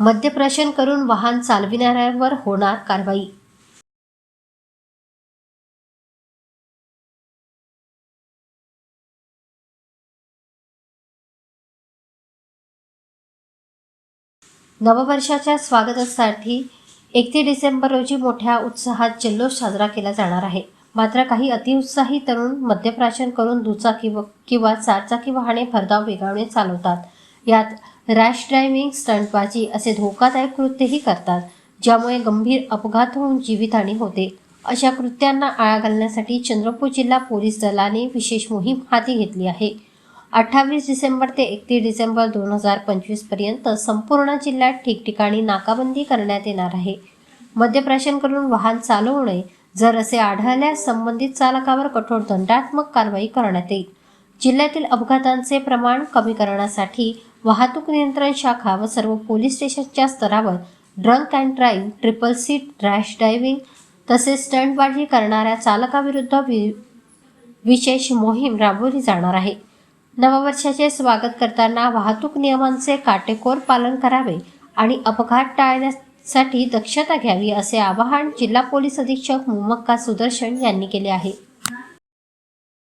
मद्यप्राशन करून वाहन चालविणाऱ्यांवर होणार कारवाई. नववर्षाच्या स्वागतासाठी एकतीस डिसेंबर रोजी मोठ्या उत्साहात जल्लोष साजरा केला जाणार आहे. मात्र काही अतिउत्साही तरुण मद्यप्राशन करून दुचाकी व किंवा चारचाकी वाहने भरधाव वेगाने चालवतात. यात रॅश ड्रायव्हिंग स्टंटबाजी असे धोकादायक कृत्यही करतात ज्यामुळे गंभीर अपघात होऊन जीवितहानी होते. अशा कृत्यांना आळा घालण्यासाठी चंद्रपूर जिल्हा पोलीस दलाने विशेष मोहीम हाती घेतली आहे. अठ्ठावीस डिसेंबर ते एकतीस डिसेंबर दोन हजार पंचवीसपर्यंत संपूर्ण जिल्ह्यात ठिकठिकाणी नाकाबंदी करण्यात येणार आहे. मद्यप्राशन करून वाहन चालवू नये जर असे आढळल्यास संबंधित चालकावर कठोर दंडात्मक कारवाई करण्यात येईल. जिल्ह्यातील अपघातांचे प्रमाण कमी करण्यासाठी वाहतूक नियंत्रण शाखा व सर्व पोलीस स्टेशनच्या स्तरावर drunk and drive triple seat rash driving तसेच स्टंटबाजी करणाऱ्या चालकाविरुद्ध वि विशेष मोहीम राबवली जाणार आहे. नववर्षाचे स्वागत करताना वाहतूक नियमांचे काटेकोर पालन करावे आणि अपघात टाळण्यासाठी दक्षता घ्यावी असे आवाहन जिल्हा पोलीस अधीक्षक मुमक्का सुदर्शन यांनी केले आहे.